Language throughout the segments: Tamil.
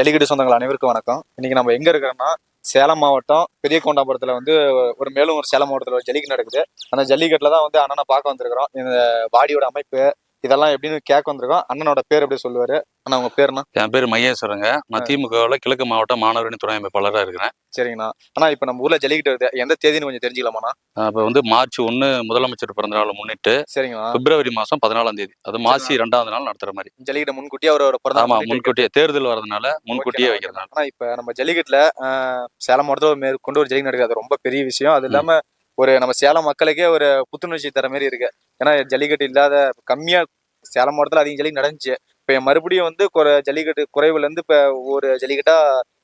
ஜல்லிக்கட்டு சொந்தங்கள் அனைவருக்கும் வணக்கம். இன்னைக்கு நம்ம எங்க இருக்கிறோம்னா சேலம் மாவட்டம் பெரிய கோண்டாபுரத்துல வந்து ஒரு மேலும் ஒரு சேலம் மாவட்டத்தில் ஒரு ஜல்லிக்கட்டு நடக்குது. அந்த ஜல்லிக்கட்டுல தான் வந்து அண்ணனை பார்க்க வந்திருக்கிறோம். இந்த பாடியோட அமைப்பு இதெல்லாம் எப்படின்னு கேட்க வந்திருக்கோம். அண்ணனோட பேர் எப்படி சொல்லுவாரு? அண்ணா உங்க பேருண்ணா? என் பேர் மையேஸ்வரங்க நான் திமுகவில் கிழக்கு மாவட்ட மாணவரணி துணை அமைப்பாளராக இருக்கிறேன். சரிங்கண்ணா. அண்ணா இப்ப நம்ம ஊர்ல ஜல்லிக்கட்டு வருது. எந்த தேதின்னு கொஞ்சம் தெரிஞ்சுக்கலாமாண்ணா? இப்போ வந்து மார்ச் ஒன்று முதலமைச்சர் பிறந்த நாளை முன்னிட்டு சரிங்கண்ணா. பிப்ரவரி மாதம் பதினாலாம் தேதி. அது மாசி ரெண்டாவது நாள் நடத்துற மாதிரி. ஜல்லிக்கட்டு முன்கூட்டியே அவரோட பிறந்த ஆமா முன்கூட்டியே தேர்தல் வரதுனால முன்கூட்டியே வைக்கிறதுனால. ஆனா இப்ப நம்ம ஜல்லிக்கட்டுல ஆஹ், சேலம் மாவட்டத்துல மேற்கொண்டு ஒரு ஜல்லிக்கட்டு நடக்குது. அது ரொம்ப பெரிய விஷயம். அது இல்லாம ஒரு நம்ம சேலம் மக்களுக்கே ஒரு புத்துணர்ச்சி தர மாதிரி இருக்கு. ஏன்னா ஜல்லிக்கட்டு இல்லாத கம்மியா சேலம் மாவட்டத்துல அதிகம் ஜல்லிக்கட்டு நடந்துச்சு. இப்ப மறுபடியும் வந்து குறை ஜல்லிக்கட்டு குறைவுல இருந்து இப்ப ஒவ்வொரு ஜல்லிக்கட்டா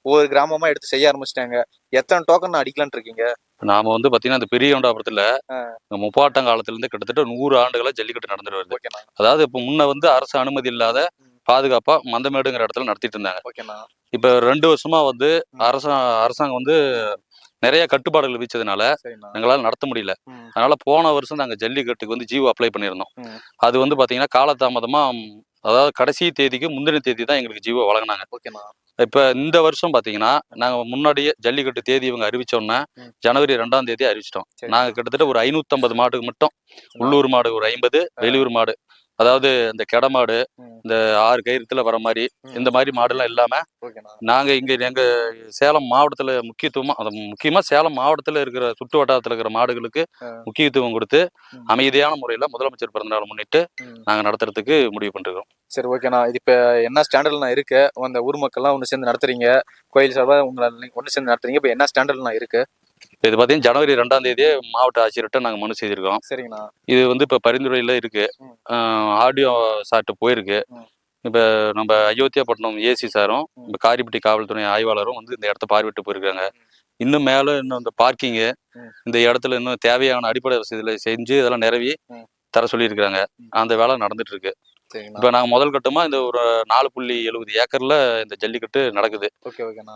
ஒவ்வொரு கிராமமா எடுத்து செய்ய ஆரம்பிச்சிட்டாங்க. எத்தனை டோக்கன் அடிக்கலாம்னு இருக்கீங்க? நாம வந்து பாத்தீங்கன்னா இந்த பெரிய ஒன்றாபுரத்துல ஆ. இந்த முப்பாட்டங்காலத்துல இருந்து கிட்டத்தட்ட நூறு ஆண்டுகளா ஜல்லிக்கட்டு நடந்துட்டு வருது. ஓகேண்ணா. அதாவது இப்போ முன்ன வந்து அரசு அனுமதி இல்லாத பாதுகாப்பா மந்தமேடுங்கிற இடத்துல நடத்திட்டு இருந்தாங்க. ஓகேண்ணா. இப்ப ரெண்டு வருஷமா வந்து அரசா அரசாங்கம் வந்து நிறைய கட்டுப்பாடுகள் விதிச்சதுனால எங்களால நடத்த முடியல. அதனால போன வருஷம் நாங்க ஜல்லிக்கட்டுக்கு வந்து ஜீவோ அப்ளை பண்ணியிருந்தோம். அது வந்து பாத்தீங்கன்னா காலதாமதமா அதாவது கடைசி தேதிக்கு முந்தின தேதி தான் எங்களுக்கு ஜீவோ வழங்கினாங்க. இப்ப இந்த வருஷம் பாத்தீங்கன்னா நாங்க முன்னாடியே ஜல்லிக்கட்டு தேதி இவங்க அறிவிச்சோன்னே. ஜனவரி ரெண்டாம் தேதி அறிவிச்சிட்டோம். சரி. நாங்க கிட்டத்தட்ட ஒரு ஐநூத்தம்பது மாடுக்கு மட்டும். உள்ளூர் மாடு ஒரு ஐம்பது வெளியூர் மாடு அதாவது இந்த கெட மாடு ம். இந்த ஆறு கயிறுத்துல வர மாதிரி. இந்த மாதிரி மாடுலாம் இல்லாம நாங்க இங்க எங்க சேலம் மாவட்டத்துல முக்கியத்துவமா அது முக்கியமா சேலம் மாவட்டத்துல இருக்கிற சுற்று வட்டாரத்துல இருக்கிற மாடுகளுக்கு. முக்கியத்துவம் கொடுத்து. அமைதியான முறையில முதலமைச்சர் பிறந்தநாள் முன்னிட்டு. நாங்க நடத்துறதுக்கு முடிவு பண்ணிருக்கோம் சரி ஓகேண்ணா இது இப்போ என்ன ஸ்டாண்டர்ட்ல இருக்கு அந்த ஊர் மக்கள்லாம் ஒன்று சேர்ந்து நடத்துறீங்க கோயில் சார்பாக உங்களை ஒன்று சேர்ந்து நடத்துறீங்க இப்போ என்ன ஸ்டாண்டர்ட்ல இருக்கு இது பாத்தீங்கன்னா ஜனவரி ரெண்டாம் தேதியே மாவட்ட ஆட்சியர்கிட்ட நாங்க மனு செய்திருக்கோம் சரிங்கண்ணா இது வந்து இப்ப பரிந்துரையில இருக்கு. ஆடியோ சாட்டு போயிருக்கு. இப்ப நம்ம அயோத்தியாப்பட்டினம் ஏசி சாரும். இப்ப காரிப்பட்டி காவல்துறை ஆய்வாளரும் வந்து இந்த இடத்த பார்வையிட்டு போயிருக்காங்க இன்னும் மேல இன்னும் இந்த பார்க்கிங்கு. இந்த இடத்துல இன்னும் தேவையான அடிப்படை வசதிகளை செஞ்சு இதெல்லாம் நிறவி. தர சொல்லியிருக்காங்க ம். அந்த வேலை நடந்துட்டு இருக்கு இப்ப நாங்க முதல் கட்டமா இந்த ஒரு நாலு புள்ளி எழுபது ஏக்கர்ல இந்த ஜல்லிக்கட்டு நடக்குது.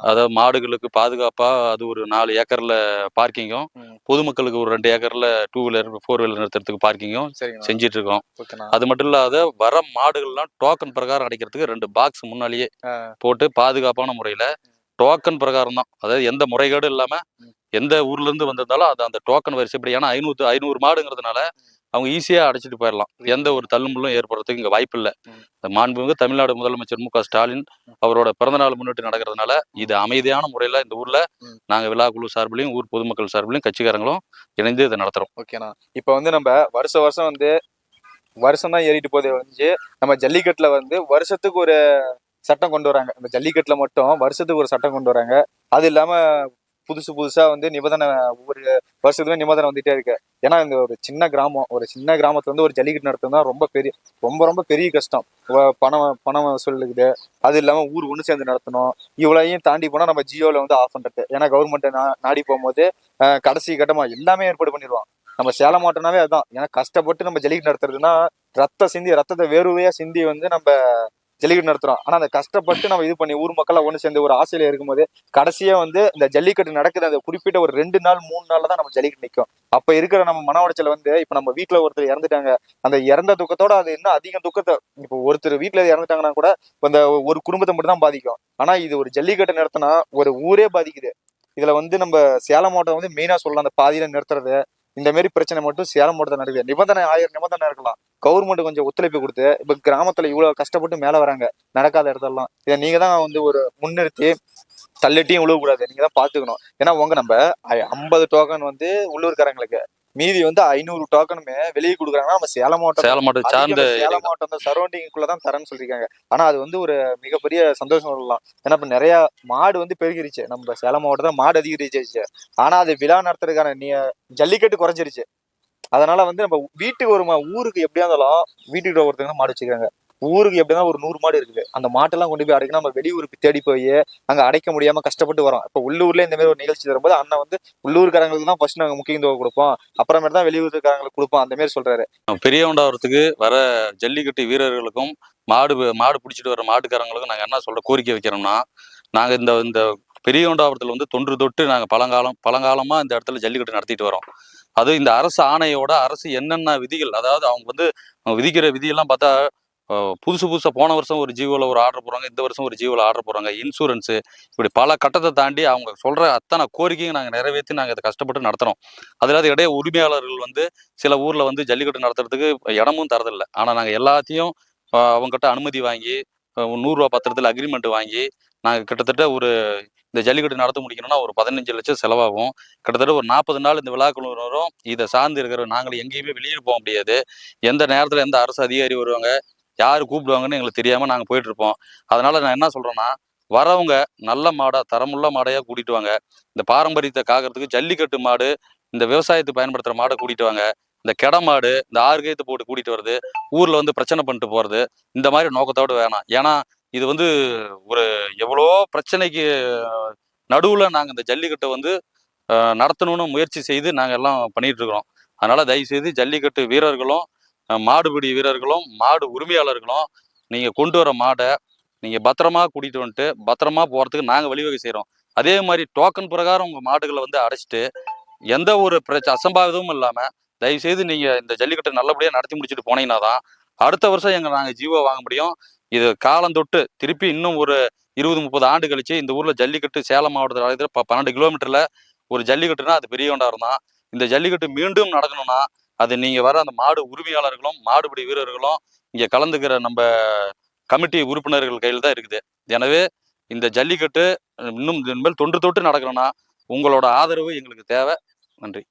அதாவது மாடுகளுக்கு பாதுகாப்பா அது ஒரு நாலு ஏக்கர்ல பார்க்கிங்கும். பொதுமக்களுக்கு ஒரு ரெண்டு ஏக்கர்ல டூ வீலர் ஃபோர் வீலர் நிறுத்துறதுக்கு பார்க்கிங்கும் செஞ்சிட்டு இருக்கோம் அது மட்டும் இல்லாத வர மாடுகள்லாம் டோக்கன் பிரகாரம் அடைக்கிறதுக்கு ரெண்டு பாக்ஸ் முன்னாலேயே. போட்டு பாதுகாப்பான முறையில டோக்கன் பிரகாரம் தான். அதாவது எந்த முறைகேடும் இல்லாம. எந்த ஊர்ல இருந்து வந்திருந்தாலும் அது அந்த டோக்கன் வரிசைப்படி ஏன்னா ஐநூறு ஐநூறு மாடுங்கிறதுனால அவங்க ஈஸியா அடைச்சிட்டு போயிடலாம் எந்த ஒரு தள்ளுமுள்ளும் ஏற்படுறதுக்கு இங்க வாய்ப்பு இல்லை. இந்த மாண்புமிகு தமிழ்நாடு முதலமைச்சர் மு க ஸ்டாலின் அவரோட பிறந்தநாள் முன்னிட்டு நடக்கிறதுனால இது அமைதியான முறையில இந்த ஊர்ல ம். நாங்க விழா குழு சார்பிலையும் ஊர் பொதுமக்கள் சார்பிலையும் கட்சிக்காரங்களும் இணைந்து இதை நடத்துறோம். ஓகேண்ணா இப்போ வந்து நம்ம வருஷம் வருஷம் வந்து வருஷம் தான் ஏறிட்டு போதே வந்து நம்ம ஜல்லிக்கட்டுல வந்து வருஷத்துக்கு ஒரு சட்டம் கொண்டு வராங்க. இந்த ஜல்லிக்கட்டுல மட்டும் வருஷத்துக்கு ஒரு சட்டம் கொண்டு வராங்க. அது இல்லாம புதுசு புதுசா வந்து நிபந்தனை ஒவ்வொரு வருஷத்துலயும் நிபந்தனை வந்துட்டே இருக்கு. ஏன்னா இந்த ஒரு சின்ன கிராமம் ஒரு சின்ன கிராமத்துல வந்து ஒரு ஜல்லிக்கட்டு நடத்துனா ரொம்ப பெரிய ரொம்ப ரொம்ப பெரிய கஷ்டம். பணம் பணம் சொல்லுக்குது அது இல்லாம ஊர் ஒன்று சேர்ந்து நடத்தணும். இவ்வளவையும் தாண்டி போனா நம்ம ஜியோல வந்து ஆஃப் பண்றது. ஏன்னா கவர்மெண்ட் நாடி போகும்போது கடைசி கட்டமா எல்லாமே ஏற்பாடு பண்ணிடுவான் நம்ம சேலம் மாட்டோம்னாவே அதுதான் ஏன்னா கஷ்டப்பட்டு நம்ம ஜல்லிக்கட்டு நடத்துறதுன்னா ரத்த சிந்தி ரத்தத்தை வேர்வையா சிந்தி வந்து நம்ம ஜல்லிக்கட்டு நடத்துறோம். ஆனா அந்த கஷ்டப்பட்டு நம்ம இது பண்ணி ஊர் மக்கள் ஒன்று சேர்ந்து ஒரு ஆசையில இருக்கும்போது கடைசியா வந்து இந்த ஜல்லிக்கட்டு நடக்குது. அந்த குறிப்பிட்ட ஒரு ரெண்டு நாள் மூணு நாள்ல தான் நம்ம ஜல்லிக்கட்டு நிற்கும் அப்ப இருக்கிற நம்ம மன உடைச்சல் வந்து இப்ப நம்ம வீட்டுல ஒருத்தர் இறந்துட்டாங்க. அந்த இறந்த துக்கத்தோட அது இன்னும் அதிக துக்கத்தை இப்போ ஒருத்தர் வீட்டுல இறந்துட்டாங்கன்னா கூட அந்த ஒரு குடும்பத்தை மட்டும் தான் பாதிக்கும். ஆனா இது ஒரு ஜல்லிக்கட்டு நடத்தினா ஒரு ஊரே பாதிக்குது. இதுல வந்து நம்ம சேலம் மாவட்டம் வந்து மெயினா சொல்லலாம் அந்த பாதியில நிறுத்துறது. இந்த மாதிரி பிரச்சனை மட்டும் சேலம் மாவட்டத்தில் நடக்குது. நிபந்தனை ஆயிரம் நிபந்தனை இருக்கலாம். கவர்மெண்ட் கொஞ்சம் ஒத்துழைப்பு கொடுத்து இப்ப கிராமத்துல இவ்வளவு கஷ்டப்பட்டு மேல வராங்க. நடக்காத இடத்தெல்லாம். இதை நீங்க தான் வந்து ஒரு முன்னிறுத்தி தள்ளிட்டியும் விழுவக்கூடாது நீங்க தான் பாத்துக்கணும். ஏன்னா உங்க நம்ம ஐம்பது டோக்கன் வந்து உள்ளூர்காரங்களுக்கு மீதி வந்து ஐநூறு டோக்கனுமே வெளியே கொடுக்குறாங்கன்னா நம்ம சேலம் மாவட்டம் சேலம் மாவட்டம் சார்ந்த சேலம் மாவட்டம் சரௌண்டிங்குள்ள தான் தரேன்னு சொல்லியிருக்காங்க. ஆனா அது வந்து ஒரு மிகப்பெரிய சந்தோஷம் சொல்லலாம். ஏன்னா இப்ப நிறைய மாடு வந்து பெருகிருச்சு. நம்ம சேலம் மாவட்டத்துல மாடு அதிகரிச்சிருச்சு. ஆனா அது விழா நடத்துறதுக்கான நீ ஜல்லிக்கட்டு குறைஞ்சிருச்சு. அதனால வந்து நம்ம வீட்டுக்கு ஒரு ஊருக்கு எப்படியா இருந்தாலும் வீட்டுக்கு ஒருத்தங்க மாடு வச்சுக்கிறாங்க ஊருக்கு எப்படின்னா ஒரு நூறு மாடு இருக்குது. அந்த மாட்டெல்லாம் கொண்டு போய் அடைக்கணும். நம்ம வெளியூருக்கு தேடி போய் அங்க அடைக்க முடியாம கஷ்டப்பட்டு வரோம். இப்போ உள்ளூர்ல இந்த மாதிரி ஒரு நிகழ்ச்சி தரும்போது அண்ணன் வந்து உள்ளூர்காரங்களுக்கு தான் ஃபர்ஸ்ட் நாங்கள் முக்கியத்துவம் கொடுப்போம். அப்புறமேட்டு தான் வெளியூர்காரங்களுக்கு கொடுப்போம். அந்த மாதிரி சொல்றாரு. பெரிய வர ஜல்லிக்கட்டு வீரர்களுக்கும் மாடு மாடு பிடிச்சிட்டு வர மாட்டுக்காரங்களுக்கும் நாங்கள் என்ன சொல்ற கோரிக்கை வைக்கிறோம்னா நாங்கள் இந்த இந்த பெரியகுண்டாபுரத்தில் வந்து தொன்று தொட்டு நாங்கள் பழங்காலம் பழங்காலமாக இந்த இடத்துல ஜல்லிக்கட்டு நடத்திட்டு வரோம். அது இந்த அரசு ஆணையோட அரசு என்னென்ன விதிகள் அதாவது அவங்க வந்து அவங்க விதிக்கிற விதியெல்லாம் பார்த்தா புதுசு புதுசாக போன வருஷம் ஒரு ஜீவோவில் ஒரு ஆர்டர் போடுறாங்க இந்த வருஷம் ஒரு ஜீவோவில் ஆர்டர் போடுறாங்க. இன்சூரன்ஸு இப்படி பல கட்டத்தை தாண்டி அவங்க சொல்கிற அத்தனை கோரிக்கையும் நாங்கள் நிறைவேற்றி நாங்கள் இதை கஷ்டப்பட்டு நடத்துகிறோம் அதில் இடையே உரிமையாளர்கள் வந்து சில ஊரில் வந்து ஜல்லிக்கட்டு நடத்துறதுக்கு இடமும் தரதில்லை. ஆனால் நாங்கள் எல்லாத்தையும் அவங்ககிட்ட அனுமதி வாங்கி நூறுரூவா பத்திரத்தில் அக்ரிமெண்ட் வாங்கி நாங்கள் கிட்டத்தட்ட ஒரு இந்த ஜல்லிக்கட்டு நடத்த முடிக்கணும்னா ஒரு பதினஞ்சு லட்சம் செலவாகும். கிட்டத்தட்ட ஒரு நாற்பது நாள் இந்த விழாக்குழுவினரும் இதை சார்ந்து இருக்கிற நாங்கள் எங்கேயுமே வெளியில் போக முடியாது. எந்த நேரத்தில் எந்த அரசு அதிகாரி வருவாங்க யார் கூப்பிடுவாங்கன்னு எங்களுக்கு தெரியாமல் நாங்கள் போயிட்டு இருப்போம் நான் என்ன சொல்கிறேன்னா வரவங்க நல்ல மாடாக தரமுள்ள மாடையாக கூட்டிட்டு வாங்க. இந்த பாரம்பரியத்தை காக்கிறதுக்கு ஜல்லிக்கட்டு மாடு இந்த விவசாயத்துக்கு பயன்படுத்துகிற மாடை கூட்டிகிட்டு வாங்க. இந்த கெட மாடு இந்த ஆறு கைத்து போட்டு கூட்டிகிட்டு வருது ஊரில் வந்து பிரச்சனை பண்ணிட்டு போகிறது இந்த மாதிரி நோக்கத்தோடு வேணாம். ஏன்னா இது வந்து ஒரு எவ்வளோ பிரச்சனைக்கு நடுவில் நாங்கள் இந்த ஜல்லிக்கட்டை வந்து நடத்தணும்னு முயற்சி செய்து நாங்கள் எல்லாம் பண்ணிகிட்ருக்குறோம் இருக்கிறோம். தயவுசெய்து ஜல்லிக்கட்டு வீரர்களும் மாடுபிடி வீரர்களும் மாடு உரிமையாளர்களும் நீங்கள் கொண்டு வர மாடை நீங்கள் பத்திரமா கூட்டிகிட்டு வந்துட்டு பத்திரமா போகிறதுக்கு நாங்கள் வழிவகை செய்கிறோம் அதே மாதிரி டோக்கன் பிரகாரம் உங்கள் மாடுகளை வந்து அடைச்சிட்டு எந்த ஒரு பிரச்ச அசம்பாவிதமும் இல்லாமல் தயவுசெய்து நீங்கள் இந்த ஜல்லிக்கட்டை நல்லபடியாக நடத்தி முடிச்சுட்டு போனீங்கன்னா தான் அடுத்த வருஷம் எங்கள் நாங்கள் ஜீவோ வாங்க முடியும். இது காலம் தொட்டு திருப்பி இன்னும் ஒரு இருபது முப்பது ஆண்டு கழிச்சு இந்த ஊரில் ஜல்லிக்கட்டு சேலம் மாவட்டத்தில் ப பன்னெண்டு கிலோமீட்டரில் ஒரு ஜல்லிக்கட்டுனா அது பெரிய கொண்டாரம் தான். இந்த ஜல்லிக்கட்டு மீண்டும் நடக்கணும்னா அது நீங்கள் வர அந்த மாடு உரிமையாளர்களும் மாடுபிடி வீரர்களும் இங்கே கலந்துக்கிற நம்ம கமிட்டி உறுப்பினர்கள் கையில் தான் இருக்குது. எனவே இந்த ஜல்லிக்கட்டு இன்னும் இனிமேல் தொன்று தொட்டு நடக்கணும்னா உங்களோட ஆதரவு எங்களுக்கு தேவை. நன்றி.